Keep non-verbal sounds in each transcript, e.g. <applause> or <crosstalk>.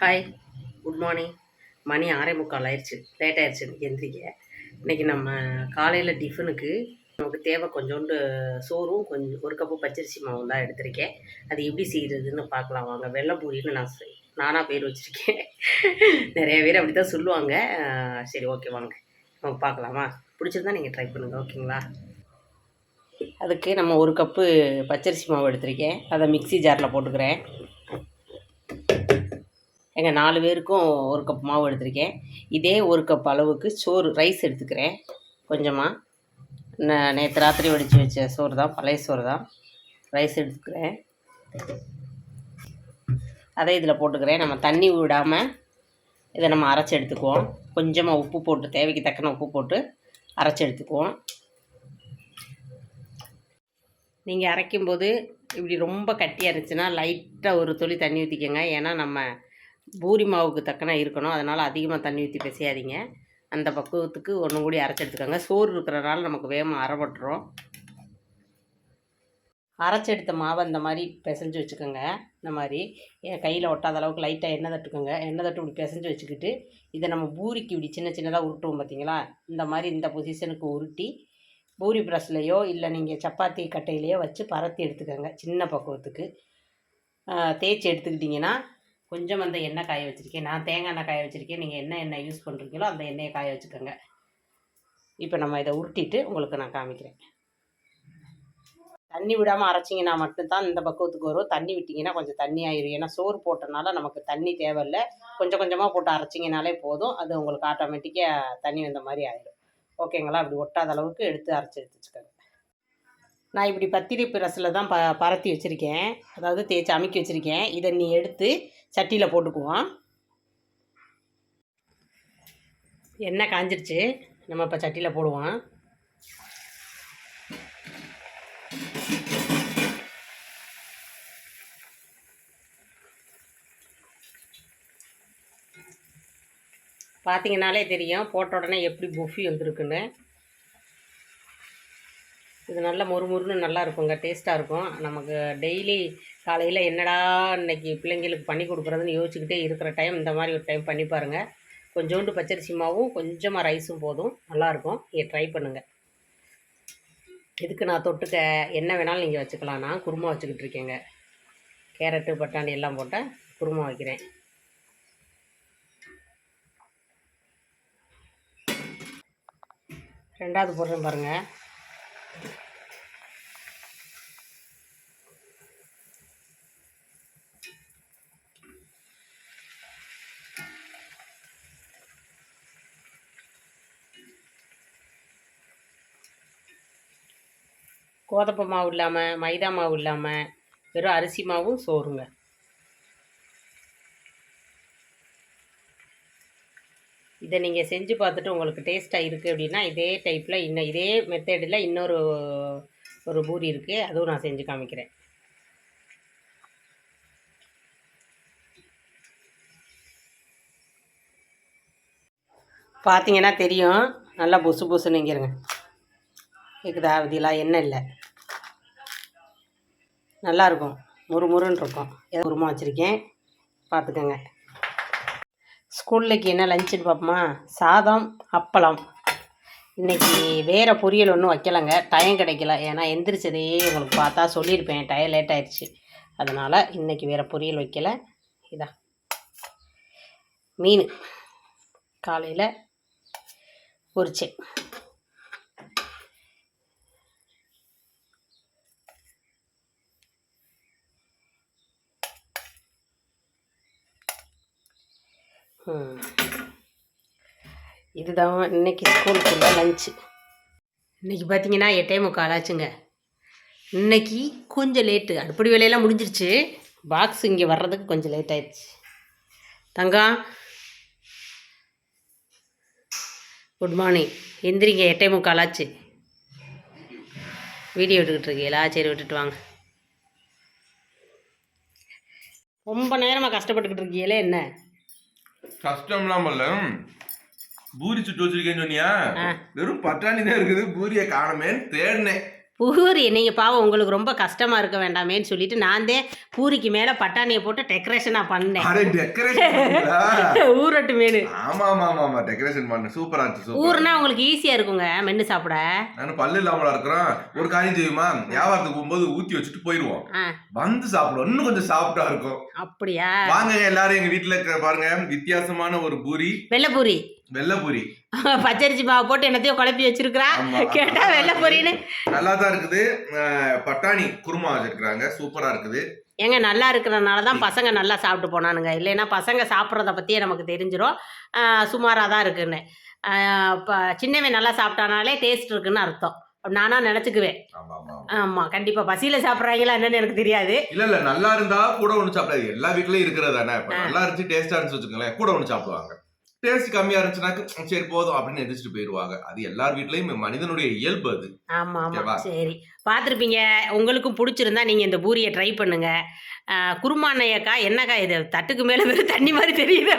Hi good morning மணி ஆறே முக்கால் ஆயிடுச்சு. லேட் ஆயிடுச்சு இன்னைக்கு எந்திரிக்க. இன்றைக்கி நம்ம காலையில் டிஃபனுக்கு நமக்கு தேவை கொஞ்சோண்டு சோறும் கொஞ்சம் ஒரு கப்பு பச்சரிசி மாவும் தான் எடுத்திருக்கேன். அது எப்படி செய்கிறதுன்னு பார்க்கலாம். வாங்க வெள்ளை பூரின்னு நான் செய்- நானாக பேர் வச்சுருக்கேன். நிறைய பேர் அப்படி தான் சொல்லுவாங்க சரி ஓகே வாங்க. நம்ம பார்க்கலாமா. பிடிச்சிருந்தா நீங்கள் ட்ரை பண்ணுங்கள் ஓகேங்களா அதுக்கு நம்ம ஒரு கப்பு பச்சரிசி மாவு எடுத்திருக்கேன். அதை மிக்ஸி ஜாரில் போட்டுக்கிறேன். எங்கள் நாலு பேருக்கும் ஒரு கப் மாவு எடுத்திருக்கேன். இதே ஒரு கப் அளவுக்கு சோறு ரைஸ் எடுத்துக்கிறேன். கொஞ்சமாக நே- நேற்று ராத்திரி வடித்து வச்ச சோறு தான் பழைய சோறு தான். ரைஸ் எடுத்துக்கிறேன். அதை இதில் போட்டுக்கிறேன். நம்ம தண்ணி விடாமல் இதை நம்ம அரைச்சி எடுத்துக்குவோம். கொஞ்சமாக உப்பு போட்டு தேவைக்கு தக்கன உப்பு போட்டு அரைச்சி எடுத்துக்குவோம். நீங்கள் அரைக்கும்போது இப்படி ரொம்ப கட்டியாக இருந்துச்சுன்னா லைட்டாக ஒரு துளி தண்ணி ஊற்றிக்கோங்க ஏன்னா நம்ம பூரி மாவுக்கு தக்கன இருக்கணும். அதனால் அதிகமாக தண்ணி ஊற்றி பிசையாதீங்க. அந்த பக்குவத்துக்கு ஒன்று கூடி அரைச்சி எடுத்துக்கோங்க. சோறு இருக்கிறனால நமக்கு வேகமாக அரைப்பட்டுரும் அரைச்சி எடுத்த மாவை இந்த மாதிரி பிசைஞ்சு வச்சுக்கோங்க. இந்த மாதிரி என் கையில் ஒட்டாத அளவுக்கு லைட்டாக எண்ணெய் தட்டுக்கோங்க. எண்ணெய் தட்டு இப்படி பிசைஞ்சு வச்சுக்கிட்டு இதை நம்ம பூரிக்கு இப்படி சின்ன சின்னதாக உருட்டுவோம் பார்த்தீங்களா இந்த மாதிரி இந்த பொசிஷனுக்கு உருட்டி பூரி ப்ரெஷ்லையோ இல்லை நீங்கள் சப்பாத்தி கட்டையிலையோ வச்சு பரத்தி எடுத்துக்கோங்க. சின்ன பக்குவத்துக்கு. தேய்ச்சி எடுத்துக்கிட்டிங்கன்னா கொஞ்சம் அந்த எண்ணெய் காய வச்சுருக்கேன். நான் தேங்காய் எண்ணெய் காய வச்சுருக்கேன். நீங்கள் என்ன எண்ணெய் யூஸ் பண்ணுறீங்களோ அந்த எண்ணெயை காய வச்சுக்கோங்க. இப்போ நம்ம இதை உருட்டிட்டு உங்களுக்கு நான் காமிக்கிறேன். தண்ணி விடாமல் அரைச்சிங்கன்னா மட்டும்தான் இந்த பக்குவத்துக்கு வரும். தண்ணி விட்டிங்கன்னா கொஞ்சம் தண்ணி ஆயிரும். ஏன்னா சோறு போட்டனால நமக்கு தண்ணி தேவையில்லை. கொஞ்சம் கொஞ்சமாக போட்டு அரைச்சிங்கனாலே போதும். அது உங்களுக்கு ஆட்டோமேட்டிக்காக தண்ணி வந்த மாதிரி ஆயிடும் ஓகேங்களா அப்படி ஒட்டாத அளவுக்கு எடுத்து அரைச்சி எடுத்து வச்சுக்கோங்க. நான் இப்படி பத்திரி பிரஸில் தான் ப பரத்தி வச்சுருக்கேன். அதாவது தேய்ச்சி அமுக்கி வச்சுருக்கேன். இதை நீ எடுத்து சட்டியில் போட்டுக்குவோம் எண்ணெய் காஞ்சிருச்சு. நம்ம இப்போ சட்டியில் போடுவோம். பார்த்தீங்கனாலே தெரியும். போட்ட உடனே எப்படி புஃபி வந்திருக்குன்னு. இது நல்லா மொறுமொறுன்னு நல்லா இருக்குங்க டேஸ்ட்டாக இருக்கும் நமக்கு டெய்லி காலையில் என்னடா இன்னைக்கு பிள்ளைங்களுக்கு பண்ணி கொடுக்குறதுன்னு யோசிச்சுக்கிட்டே இருக்கிற டைம் இந்த மாதிரி ஒரு டைம் பண்ணி பாருங்கள் கொஞ்சோண்டு பச்சரிசி மாவும் கொஞ்சமாக ரைஸும் போதும். நல்லாயிருக்கும் நீங்கள் ட்ரை பண்ணுங்கள் இதுக்கு நான் தொட்டுக்க என்ன வேணாலும் நீங்கள் வச்சுக்கலாம். நான் குருமா வச்சுக்கிட்டு இருக்கேங்க. கேரட்டு பட்டாணி எல்லாம் போட்டால் குருமா வைக்கிறேன். ரெண்டாவது போடுறேன் பாருங்கள் கோதப்ப மாவு இல்லாமல் மைதா மாவு இல்லாமல் வெறும் அரிசி மாவும் சோறுங்க. இதை நீங்கள் செஞ்சு பார்த்துட்டு உங்களுக்கு டேஸ்ட்டாக இருக்குது அப்படின்னா இதே டைப்பில் இன்னும் இதே மெத்தடில் இன்னொரு ஒரு பூரி இருக்குது அதுவும் நான் செஞ்சு காமிக்கிறேன். பார்த்தீங்கன்னா தெரியும். நல்லா புசு புசுன்னுங்கிறேங்க கேட்குதா அவதிலாம் எண்ணெய் இல்லை. நல்லாயிருக்கும் முறுமுறுன்னு இருக்கும் ஏதோ குருமா வச்சுருக்கேன். பார்த்துக்கோங்க ஸ்கூல்லைக்கு என்ன லஞ்சுன்னு பார்ப்போமா சாதம் அப்பளம். இன்றைக்கி வேறு பொரியல் ஒன்றும் வைக்கலைங்க. டைம் கிடைக்கல. ஏன்னா எந்திரிச்சதே உங்களுக்கு பார்த்தா சொல்லியிருப்பேன். டைம் லேட் ஆயிடுச்சு அதனால் இன்றைக்கி வேறு பொரியல் வைக்கல. இதா. மீன். காலையில் பொரிச்சேன் இதுதான் இன்னைக்கு ஸ்கூலுக்குள்ள லஞ்சு இன்னைக்கு பார்த்தீங்கன்னா எட்டே முக்கால் ஆச்சுங்க. இன்னைக்கு கொஞ்சம் லேட்டு அடுப்படி வேலையெல்லாம் முடிஞ்சிருச்சு. பாக்ஸ் இங்கே வர்றதுக்கு கொஞ்சம் லேட் ஆயிடுச்சு. தங்கம் குட் மார்னிங் எந்திரிங்க எட்டே முக்கால் ஆச்சு. வீடியோ எடுத்துக்கிட்டு இருக்கீங்களா? சரி விட்டுட்டு வாங்க. ரொம்ப நேரமாக கஷ்டப்பட்டுக்கிட்டு இருக்கீங்களே என்ன? கஷ்டம்லாம் பண்ணல பூரி சுட்டு வச்சிருக்கேன்னு சொன்னியா. வெறும் பட்டாணி தான் இருக்குது. பூரியை காணமேன்னு தேடினேன். பூரி நீங்கள் பாவம் உங்களுக்கு ரொம்ப கஷ்டமாக இருக்க வேண்டாமேன்னு சொல்லிட்டு நான் தான் பூரிக்கு மேலே பட்டாணியை போட்டு டெக்கரேஷனாக பண்ணேன். ஊரட்டு மீன் ஆமா ஆமா ஆமா ஆமா டெக்கரேஷன் பண்ண. சூப்பரா இருந்துச்சு ஊர்னா உங்களுக்கு ஈஸியாக இருக்குங்க மென்று சாப்பிட. நானும் பல்லு இல்லாமலா இருக்கிறோம். ஒரு காரியம் செய்யுமா? வியாபாரத்துக்கு போகும்போது ஊத்தி வச்சுட்டு போயிருவோம் ஆ. வந்து சாப்பிடுவோம். இன்னும் கொஞ்சம் சாப்பிட்டா இருக்கும். அப்படியா? வாங்க எல்லாரும் எங்க வீட்டுல இருக்கிற பாருங்க வித்தியாசமான ஒரு பூரி. வெள்ளை பூரி. <laughs> பச்சரிசி மாவு போட்டு என்னத்தையும் குழப்பி வச்சிருக்கிறா. கேட்டா வெள்ளைப்பூரின்னு நல்லா தான் இருக்குது. பட்டாணி குருமா வச்சிருக்காங்க சூப்பரா இருக்குது. ஏங்க நல்லா இருக்கிறனால தான் பசங்க நல்லா சாப்பிட்டு போனானுங்க. இல்லைன்னா பசங்க சாப்பிட்றத பற்றியே நமக்கு தெரிஞ்சிடும் சுமாராக தான் இருக்குன்னு. இப்போ சின்னவன் நல்லா சாப்பிட்டானாலே டேஸ்ட் இருக்குன்னு அர்த்தம். நானாக நினச்சிக்குவேன். ஆமா கண்டிப்பாக பசியில் சாப்பிட்றாங்களா என்னன்னு எனக்கு தெரியாது. இல்ல இல்ல நல்லா இருந்தா கூட ஒண்ணு சாப்பிடாது. எல்லா வீட்லயும் இருக்கிறது. நல்லா இருந்துச்சு டேஸ்டா இருந்துச்சு வச்சுக்கோங்களேன். கூட ஒண்ணு சாப்பிடுவாங்க. டேஸ்ட் கம்மியா இருந்துச்சுனாக்க "ம், சரி போதும் அப்படின்னு எதிர்ச்சிட்டு போயிருவாங்க அது எல்லார் வீட்லயும் மனிதனுடைய இயல்பு அது. ஓகேவா? ஆமாம் சரி. பார்த்துருப்பீங்க. உங்களுக்கும் பிடிச்சிருந்தா நீங்கள் இந்த பூரியை ட்ரை பண்ணுங்க. குருமானையக்கா என்னக்கா இது? தட்டுக்கு மேலே வெறும் தண்ணி மாதிரி தெரியுது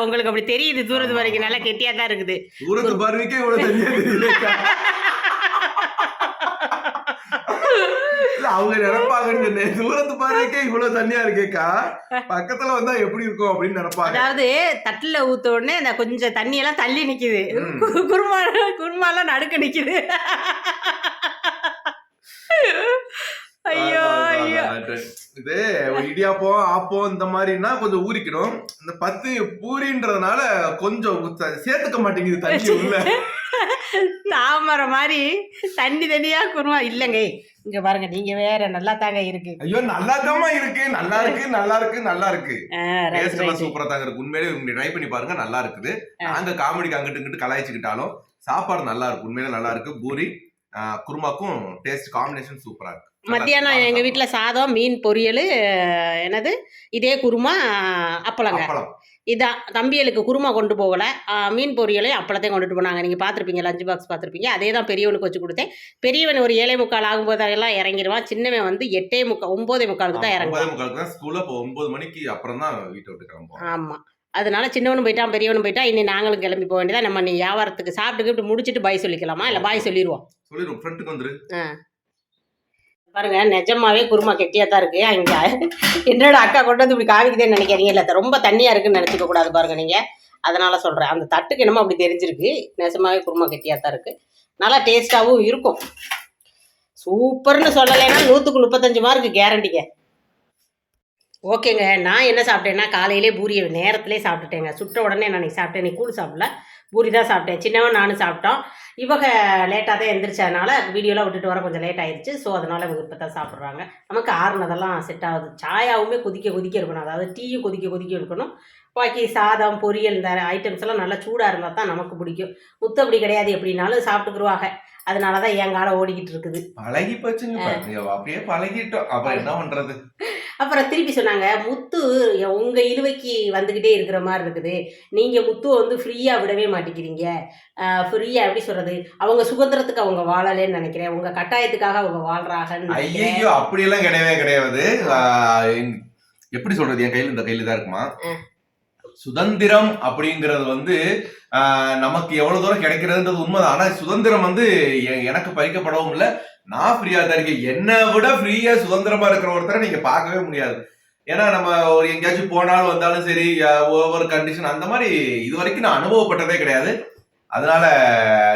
உங்களுக்கு அப்படி தெரியுது தூரத்து வரைக்கும். நல்லா கெட்டியாக தான் இருக்குது தூரத்து பார்வைக்கே இவ்வளவு தனியா தெரியலக்கா. இல்ல, அவங்க நினைப்பாங்கன்னு சொன்னேன். தூரத்து பார்வைக்கே இவ்வளவு தண்ணியா இருக்கேக்கா. பக்கத்துல வந்தா எப்படி இருக்கும் அப்படின்னு நினைப்பாங்க. அதாவது தட்டில் ஊத்த உடனே அந்த கொஞ்சம் தண்ணியெல்லாம் தள்ளி நிக்குது. ம். கு- குருமா குருமாலாம் நடுக்க நிக்குது. ஐயோ ஐயோ. இது இடியாப்பம் ஆப்பம் இந்த மாதிரினா கொஞ்சம் ஊறிக்கணும். இந்த பத்து பூரின்றதுனால கொஞ்சம் சேர்த்துக்க மாட்டேங்குது தண்ணி உள்ள. தாமரை மாதிரி தண்ணி தண்ணியா குருமா இல்லைங்க. இங்க பாருங்க நீங்க வேற நல்லா தாங்க இருக்கு. ஐயோ நல்லா இருக்கு. நல்லா இருக்கு நல்லா இருக்கு நல்லா இருக்கு. டேஸ்ட் எல்லாம். சூப்பரா தாங்க இருக்கு. உண்மையிலே நீங்க ட்ரை பண்ணி பாருங்க நல்லா இருக்குது. நாங்க காமெடிக்கு அங்கிட்டு இங்கிட்டு கலாய்ச்சிக்கிட்டாலும் சாப்பாடு நல்லா இருக்கு. உண்மையிலே நல்லா இருக்கு. பூரி குருமாக்கும் டேஸ்ட் காம்பினேஷன் சூப்பரா இருக்கு. மத்தியானம் எங்க வீட்டுல சாதம் மீன் பொரியல் என்னது? இதே குருமா அப்பளங்க. இதான் தம்பிகளுக்கு குருமா கொண்டு போகல. மீன் பொரியலையும் அப்பளத்தையும் கொண்டுட்டு போனாங்க. நீங்கள் பார்த்துருப்பீங்க லஞ்ச் பாக்ஸ் பார்த்துருப்பீங்க அதே தான் பெரியவனுக்கு வச்சு கொடுத்தேன். பெரியவன் ஒரு ஏழை முக்கால் ஆகும்போது எல்லாம் இறங்கிடுவான் சின்னவன் வந்து எட்டே முக்கால் ஒம்போதே முக்காலுக்கு தான் ஒன்பதே இறங்குவான். முக்காலுக்கு தான் ஸ்கூல்ல இப்போ ஒன்பது மணிக்கு அப்புறம் தான் வீட்டை விட்டு கிளம்புவோம் ஆமாம் அதனால சின்னவனும் போயிட்டான் பெரியவனும் போயிட்டான். இனி நாங்களும் கிளம்பி போக வேண்டியதா. நம்ம நீ வியாபாரத்துக்கு சாப்பிட்டு முடிச்சுட்டு பாய் சொல்லிக்கலாமா? இல்லை பாய் சொல்லிடுவோம் சொல்லிடும் ஃப்ரெண்டுக்கு வந்துரு. பாருங்க நிஜமாவே குருமா கெட்டியாக தான் இருக்கு அங்கே என்னோட அக்கா கொண்டு வந்து இப்படி காமிக்குதேன்னு நினைக்கிறீங்க இல்லை ரொம்ப தண்ணியாக இருக்குன்னு நினச்சிக்க கூடாது பாருங்க நீங்கள் அதனால சொல்கிறேன் அந்த தட்டுக்கு என்னமோ அப்படி தெரிஞ்சிருக்கு. நிஜமாவே குருமா கெட்டியாக தான் இருக்கு. நல்லா டேஸ்ட்டாகவும் இருக்கும். சூப்பர்னு சொல்லலைன்னா நூற்றுக்கு முப்பத்தஞ்சு மார்க்கு கேரண்டிங்க ஓகேங்க. நான் என்ன சாப்பிட்டேன்னா காலையிலே பூரியை நேரத்திலே சாப்பிட்டுட்டேங்க. சுட்ட உடனே நான் சாப்பிட்டேன். நீ கூழ் சாப்பிடல. பூரி தான் சாப்பிட்டேன். சின்னவன் நானும் சாப்பிட்டோம். இவங்க லேட்டாக தான் எந்திரிச்சதுனால வீடியோலாம் விட்டுட்டு வர கொஞ்சம் லேட் ஆயிடுச்சு. ஸோ அதனால் இவங்க இப்போ தான் சாப்பிட்றாங்க. நமக்கு ஆறுனதெல்லாம் செட் ஆகுது. சாயாவுமே கொதிக்க கொதிக்க இருக்கணும். அதாவது டீயும் கொதிக்க கொதிக்க இருக்கணும். பாக்கி சாதம் பொரியல் இந்த ஐட்டம்ஸ் எல்லாம் நல்லா சூடாக இருந்தால் தான் நமக்கு பிடிக்கும். முத்தப்படி கிடையாது. எப்படின்னாலும் சாப்பிட்டுக்குருவாங்க. அதனால தான் என் காலம் ஓடிக்கிட்டு இருக்குது பழகி போச்சுங்க. அப்படியே பழகிட்டோம். அப்புறம் என்ன பண்றது? அப்புறம் திருப்பி சொன்னாங்க முத்து உங்கள் இழுவைக்கு வந்துக்கிட்டே இருக்கிற மாதிரி இருக்குது. நீங்கள் முத்துவை வந்து ஃப்ரீயாக விடவே மாட்டேங்கிறீங்க. ஃப்ரீயாக எப்படி சொல்கிறது அவங்க சுதந்திரத்துக்கு அவங்க வாழலேன்னு நினைக்கிறேன். உங்கள் கட்டாயத்துக்காக அவங்க வாழ்றாங்கன்னு ஐயோ அப்படியெல்லாம் கிடையவே கிடையாது. எப்படி சொல்றது? என் கையில இந்த கையில தான் இருக்குமா? சுதந்திரம் அப்படிங்கிறது வந்து நமக்கு எவ்வளவு தூரம் கிடைக்கிறதுன்றது உண்மைதான். ஆனா சுதந்திரம் வந்து எ- எனக்கு பறிக்கப்படவும் இல்லை. நான் ஃப்ரீயா தான் இருக்கேன். என்னை விட ஃப்ரீயா சுதந்திரமா இருக்கிற ஒருத்தரை நீங்க பார்க்கவே முடியாது. ஏன்னா நம்ம ஒரு எங்கேயாச்சும் போனாலும் வந்தாலும் சரி ஒவ்வொரு கண்டிஷன் அந்த மாதிரி இது வரைக்கும் நான் அனுபவப்பட்டதே கிடையாது. அதனால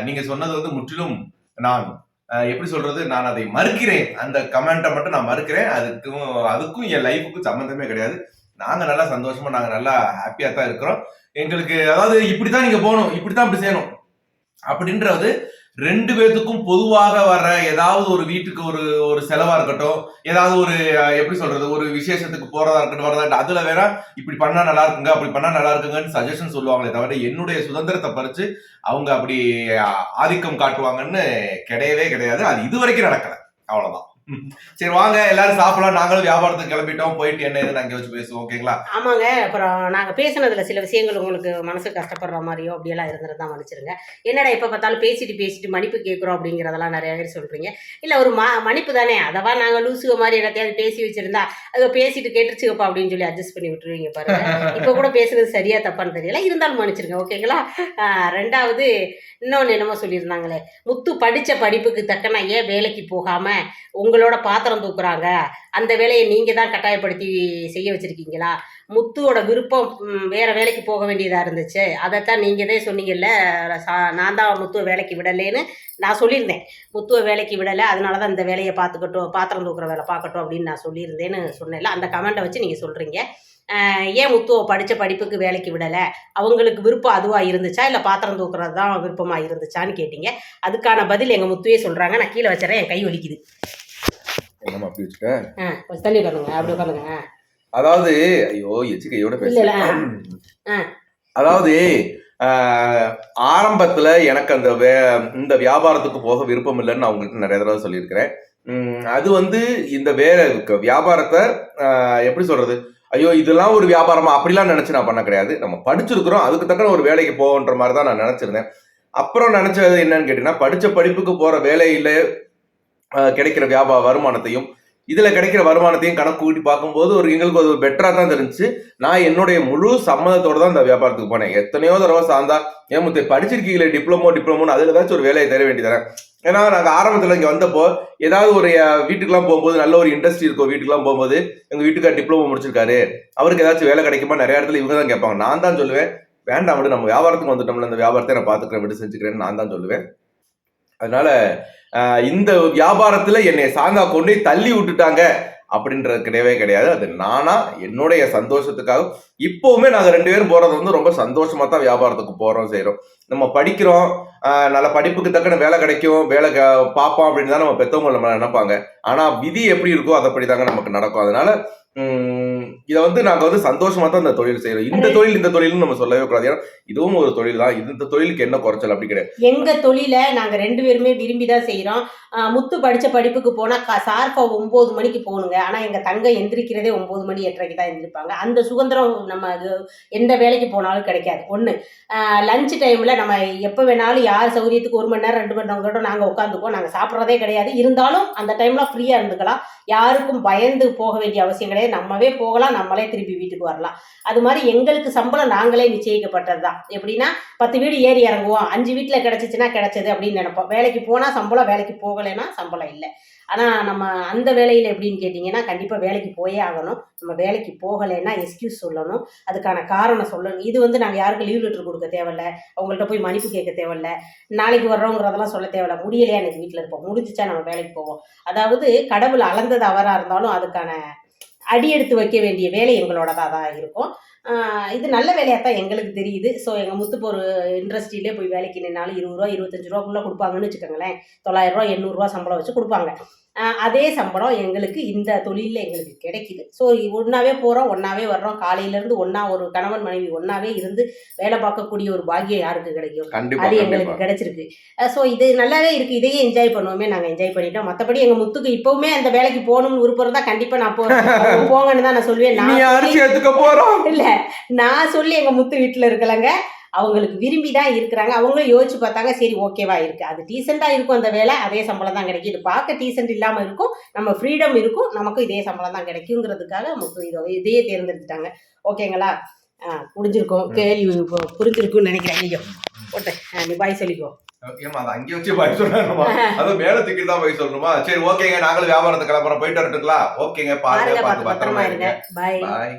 நீங்க சொன்னது வந்து முற்றிலும் நான் எப்படி சொல்றது? நான் அதை மறுக்கிறேன். அந்த கமெண்ட்டை மட்டும் நான் மறுக்கிறேன். அதுக்கும் அதுக்கும் என் லைஃபுக்கும் சம்மந்தமே கிடையாது. நாங்க நல்லா சந்தோஷமா நாங்க நல்லா ஹாப்பியா தான் இருக்கிறோம். எங்களுக்கு அதாவது இப்படித்தான் நீங்க போகணும் இப்படித்தான் அப்படி செய்யணும். அப்படின்றது ரெண்டு பேத்துக்கும் பொதுவாக வர்ற ஏதாவது ஒரு வீட்டுக்கு ஒரு ஒரு செலவா இருக்கட்டும் ஏதாவது ஒரு எப்படி சொல்றது ஒரு விசேஷத்துக்கு போறதா இருக்கட்டும் வரதா இருக்கட்டும் அதுல வேற இப்படி பண்ணா நல்லா இருக்குங்க அப்படி பண்ணா நல்லா இருக்குங்கன்னு சஜஷன் சொல்லுவாங்களே தவிர என்னுடைய சுதந்திரத்தை பறிச்சு அவங்க அப்படி ஆதிக்கம் காட்டுவாங்கன்னு கிடையவே கிடையாது. அது இது வரைக்கும் நடக்கல. அவ்வளவுதான். சரி வாங்க எல்லாரும் சாப்பிடலாம். நாங்களும் வியாபாரத்துக்கு கிளம்பிட்டோம். போயிட்டு என்ன அங்கே வச்சு பேசுவோம் ஓகேங்களா? ஆமாங்க. அப்புறம் நாங்கள் பேசுனதுல சில விஷயங்கள் உங்களுக்கு மனசு கஷ்டப்படுற மாதிரியோ அப்படியெல்லாம் இருந்திருந்தா மன்னிச்சிருங்க. என்னடா எப்போ பார்த்தாலும் பேசிட்டு பேசிட்டு மன்னிப்பு கேட்குறோம் அப்படிங்கிறதெல்லாம் நிறைய பேர் சொல்கிறீங்க இல்லை ஒரு ம மன்னிப்பு தானே? அதவா நாங்கள் லூசுக மாதிரி எல்லாத்தையாவது பேசி வச்சிருந்தா அது பேசிட்டு கேட்டுச்சுக்கப்பா அப்படின்னு சொல்லி அட்ஜஸ்ட் பண்ணி விட்டுருவீங்க பாருங்க. <laughs> இப்போ கூட பேசுறது சரியா தப்பான்னு தெரியல. இருந்தாலும் மன்னிச்சிருங்க ஓகேங்களா? ரெண்டாவது இன்னொன்று என்னமோ சொல்லியிருந்தாங்களே. முத்து படித்த படிப்புக்கு தக்கன ஏன் வேலைக்கு போகாமல் உங்களோட பாத்திரம் தூக்குறாங்க. அந்த வேலையை நீங்கள் தான் கட்டாயப்படுத்தி செய்ய வச்சுருக்கீங்களா? முத்துவோட விருப்பம் வேறு வேற வேலைக்கு போக வேண்டியதாக இருந்துச்சு. அதைத்தான் நீங்கள் தான் சொன்னீங்கல்ல சா- நான் தான் முத்துவை வேலைக்கு விடலேன்னு நான் சொல்லியிருந்தேன். முத்துவை வேலைக்கு விடலை அதனால தான் இந்த வேலையை பார்த்துக்கட்டும் பாத்திரம் தூக்குற வேலை பார்க்கட்டும் அப்படின்னு நான் சொல்லியிருந்தேன்னு சொன்னேன்ல. அந்த கமெண்ட்டை வச்சு நீங்கள் சொல்கிறீங்க ஏன் முத்துவை படித்த படிப்புக்கு வேலைக்கு விடலை? அவங்களுக்கு விருப்பம் அதுவாக இருந்துச்சா? இல்லை பாத்திரம் தூக்குறது தான் விருப்பமாக இருந்துச்சான்னு கேட்டீங்க. அதுக்கான பதில் எங்கள் முத்துவே சொல்கிறாங்க நான் கீழே வச்சுறேன் என் கை வலிக்குது. என்னம்மா அப்படி ஆ கொஞ்சம் தள்ளி உட்காருங்க அப்படி உட்காருங்க. அதாவது ஐயோ எச்சு கையோட இல்ல, இல்ல. ஆ. அதாவது ஆரம்பத்துல எனக்கு அந்த வே இந்த வியாபாரத்துக்கு போக விருப்பம் இல்லைன்னு நான் உங்கள்கிட்ட நிறைய தடவை சொல்லியிருக்கிறேன். அது வந்து இந்த வேற வியாபாரத்தை எப்படி சொல்றது? ஐயோ இதெல்லாம் ஒரு வியாபாரமா? அப்படிலாம் நினைச்சு நான் பண்ண கிடையாது. நம்ம படிச்சிருக்கிறோம் அதுக்கு தக்கன ஒரு வேலைக்கு போகன்ற மாதிரி தான் நான் நினைச்சிருந்தேன். அப்புறம் நினைச்சது என்னன்னு கேட்டீங்கன்னா படிச்ச படிப்புக்கு போற வேலையில கிடைக்கிற வியாபார வருமானத்தையும் இதில் கிடைக்கிற வருமானத்தையும் கணக்கு கூட்டி பார்க்கும்போது ஒரு எங்களுக்கு ஒரு பெட்டராக தான் தெரிஞ்சுச்சு. நான் என்னுடைய முழு சம்மதத்தோடு தான் இந்த வியாபாரத்துக்கு போனேன். எத்தனையோ தடவை சார்ந்தா ஏன் முத்தை படிச்சிருக்கீங்களே டிப்ளமோ டிப்ளமோன்னு அதில் ஏதாச்சும் ஒரு வேலையை தர வேண்டியதானே ஏன்னா நாங்கள் ஆரம்பத்தில் இங்கே வந்தப்போ ஏதாவது ஒரு வீட்டுக்கெலாம் வீட்டுக்கெல்லாம் போகும்போது நல்ல ஒரு இண்டஸ்ட்ரி இருக்கும் வீட்டுக்கெல்லாம் போகும்போது எங்கள் வீட்டுக்கார் டிப்ளமோ முடிச்சிருக்காரு. அவருக்கு ஏதாச்சும் வேலை கிடைக்குமா? நிறைய இடத்துல இவங்க தான் கேட்பாங்க. நான் தான் சொல்லுவேன் வேண்டாம் விட நம்ம வியாபாரத்துக்கு வந்துட்டோம்ல அந்த வியாபாரத்தை நான் பார்த்துக்கிறேன் விட்டு செஞ்சுக்கிறேன்னு நான் தான் சொல்லுவேன். அதனால இந்த வியாபாரத்துல என்னை சாங்கா கொண்டு தள்ளி விட்டுட்டாங்க அப்படின்றது கிடையவே கிடையாது. அது நானா என்னுடைய சந்தோஷத்துக்காக இப்பவுமே நாங்க ரெண்டு பேரும் போறது வந்து ரொம்ப சந்தோஷமா தான் வியாபாரத்துக்கு போறோம் செய்றோம். நம்ம படிக்கிறோம் நல்ல படிப்புக்கு தக்கன வேலை கிடைக்கும் வேலை பார்ப்போம் அப்படின்னு தான் நம்ம பெத்தவங்க நம்ம நினைப்பாங்க. ஆனா விதி எப்படி இருக்கோ அதப்படி தாங்க நமக்கு நடக்கும். அதனால இதை வந்து நாங்க வந்து சந்தோஷமா தான் இந்த தொழில் செய்யறோம் இந்த தொழில் இந்த தொழில்னு நம்ம சொல்லவே கூடாது. ஏன்னா இதுவும் ஒரு தொழில் தான். இந்த தொழிலுக்கு என்ன குறைச்சல் அப்படி கிடையாது. எங்க தொழிலை நாங்க ரெண்டு பேருமே விரும்பி தான் செய்யறோம் முத்து படிச்ச படிப்புக்கு போனா க- சார்பா ஒன்பது மணிக்கு போகணுங்க. ஆனா எங்க தங்க எந்திரிக்கிறதே ஒன்பது மணி எட்டரைக்கு தான் எந்திரிப்பாங்க. அந்த சுதந்திரம் நம்ம அது எந்த வேலைக்கு போனாலும் கிடைக்காது. ஒன்று லஞ்ச் டைமில் நம்ம எப்போ வேணாலும் யார் சௌரியத்துக்கு ஒரு மணி நேரம் ரெண்டு மணி நேரம் கூட நாங்கள் உட்காந்துக்குவோம் நாங்கள் சாப்பிட்றதே கிடையாது. இருந்தாலும் அந்த டைமில் ஃப்ரீயாக இருந்துக்கலாம். யாருக்கும் பயந்து போக வேண்டிய அவசியம் கிடையாது. நம்மவே போகலாம். நம்மளே திருப்பி வீட்டுக்கு வரலாம். அது மாதிரி எங்களுக்கு சம்பளம் நாங்களே நிச்சயிக்கப்பட்டது தான் எப்படின்னா பத்து வீடு ஏறி இறங்குவோம். அஞ்சு வீட்டில் கிடச்சிச்சின்னா கிடச்சது அப்படின்னு நினைப்போம். வேலைக்கு போனால் சம்பளம் வேலைக்கு போகலைன்னா சம்பளம் இல்லை. ஆனால் நம்ம அந்த வேலையில் எப்படின்னு கேட்டிங்கன்னா கண்டிப்பாக வேலைக்கு போயே ஆகணும். நம்ம வேலைக்கு போகலைன்னா எக்ஸ்கியூஸ் சொல்லணும். அதுக்கான காரணம் சொல்லணும். இது வந்து நாங்கள் யாருக்கும் லீவ் லெட்டர் கொடுக்க தேவையில்ல. அவங்கள்ட்ட போய் மன்னிப்பு கேட்க தேவையில்ல. நாளைக்கு வர்றோங்கிறதெல்லாம் சொல்ல தேவையில்ல. முடியலையா எனக்கு வீட்டில் இருப்போம். முடிஞ்சிச்சா நம்ம வேலைக்கு போவோம். அதாவது கடவுள் அளந்தது அவராக இருந்தாலும் அதுக்கான அடி எடுத்து வைக்க வேண்டிய வேலை எங்களோடதாக தான் இருக்கும் இது நல்ல வேலையாக தான் எங்களுக்கு தெரியுது. ஸோ எங்கள் முத்துப்பு ஒரு இண்டஸ்ட்ரியிலே போய் வேலைக்கு நின்னாலும் இருபது ரூபா இருபத்தஞ்சு ரூபாக்குள்ளே கொடுப்பாங்கன்னு வச்சுக்கோங்களேன். தொள்ளாயிரம் ரூபா எண்ணூறுரூவா சம்பளம் வச்சு கொடுப்பாங்க. அதே சம்பளம் எங்களுக்கு இந்த தொழிலில் எங்களுக்கு கிடைக்குது. ஸோ ஒன்றாவே போகிறோம் ஒன்றாவே வர்றோம். காலையிலேருந்து ஒன்றா ஒரு கணவன் மனைவி ஒன்றாவே இருந்து வேலை பார்க்கக்கூடிய ஒரு பாக்கியம் யாருக்கு கிடைக்கும்? அது எங்களுக்கு கிடைச்சிருக்கு. ஸோ இது நல்லாவே இருக்கு. இதையே என்ஜாய் பண்ணுவோமே நாங்கள் என்ஜாய் பண்ணிட்டோம். மற்றபடி எங்கள் முத்துக்கு இப்போவுமே அந்த வேலைக்கு போகணும்னு விருப்பம் இருந்தால் கண்டிப்பாக நான் போ அவங்க போங்கன்னு தான் நான் சொல்லுவேன். நான் இல்ல நான் சொல்லி எங்க முத்து வீட்டுல இருக்கலங்க. அவங்களுக்கு விரும்பி தான் இருக்கிறாங்க. அவங்களும் யோசிச்சு பார்த்தாங்க சரி ஓகேவா இருக்கு. அது டீசெண்டா இருக்கும் அந்த வேலை அதே சம்பளம் தான் கிடைக்கும். இது பார்க்க டீசென்ட் இல்லாம இருக்கும். நம்ம ஃப்ரீடம் இருக்கும். நமக்கும் இதே சம்பளம் தான் கிடைக்குங்கிறதுக்காக முத்து இதோ இதையே தேர்ந்தெடுத்துட்டாங்க. ஓகேங்களா? ஆ, முடிஞ்சிருக்கும். கேள்வி புரிஞ்சிருக்கும்னு நினைக்கிறேன். ஐயோ ஓட்டேன் நீ பாய் சொல்லிக்கோ. ஏமா அதை அங்கே வச்சு போய் சொல்லணுமா <laughs> அது மேல தூக்கி தான் போய் சொல்லணுமா சரி ஓகேங்க. நாங்களும் வியாபாரத்துக்கு கிளம்புறோம். போயிட்டு வரட்டுங்களா? ஓகேங்க பாருங்க பார்த்து பத்திரமா இருங்க. பாய்.